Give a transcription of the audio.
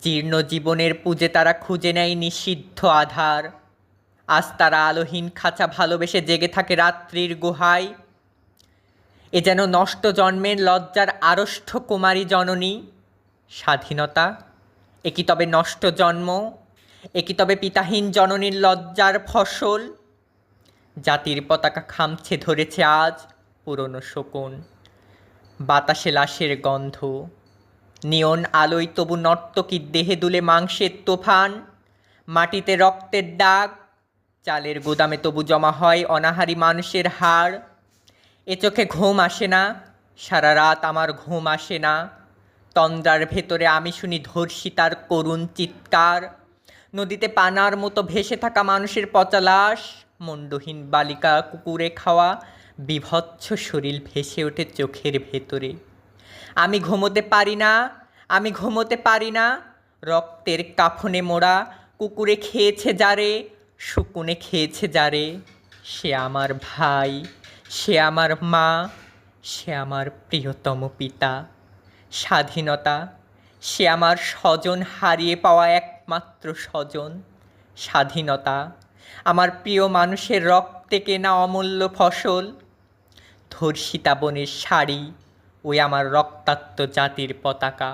জীর্ণ জীবনের পুজে তারা খুঁজে নেয় নিষিদ্ধ আধার। আজ তারা আলোহীন খাঁচা ভালোবেসে জেগে থাকে রাত্রির গুহায়। এ যেন নষ্ট জন্মের লজ্জার আড়ষ্ঠ কুমারী জননী। স্বাধীনতা, এ তবে নষ্ট জন্ম? এ কি তবে পিতাহীন জননীর লজ্জার ফসল? জাতির পতাকা খামছে ধরেছে আজ পুরনো শকুন। বাতাসে লাশের গন্ধ। নিয়ন আলোয় তবু নর্তকীর দেহে দুলে মাংসের তোফান, মাটিতে রক্তের দাগ, চালের গুদামে তবু জমা হয় অনাহারি মানুষের হাড়। এ চোখে ঘুম আসে না, সারা রাত আমার ঘুম আসে না। তন্দ্রার ভেতরে আমি শুনি ধর্ষিতার করুণ চিৎকার। নদীতে পানার মতো ভেসে থাকা মানুষের পচা লাশ, মণ্ডহীন বালিকা কুকুরে খাওয়া, বিভৎস শরীর ভেসে ওঠে চোখের ভেতরে। আমি ঘুমোতে পারি না, আমি ঘুমোতে পারি না। রক্তের কাফনে মোড়া কুকুরে খেয়েছে যারে, শুকুনে খেয়েছে যারে। সে আমার ভাই, সে আমার মা, সে আমার প্রিয়তম পিতা। স্বাধীনতা, সে আমার স্বজন হারিয়ে পাওয়া একমাত্র স্বজন। স্বাধীনতা, আমার প্রিয় মানুষের রক্তে কেনা অমূল্য ফসল। ধর্ষিতা বনের শাড়ি ওই আমার রক্তাক্ত জাতির পতাকা।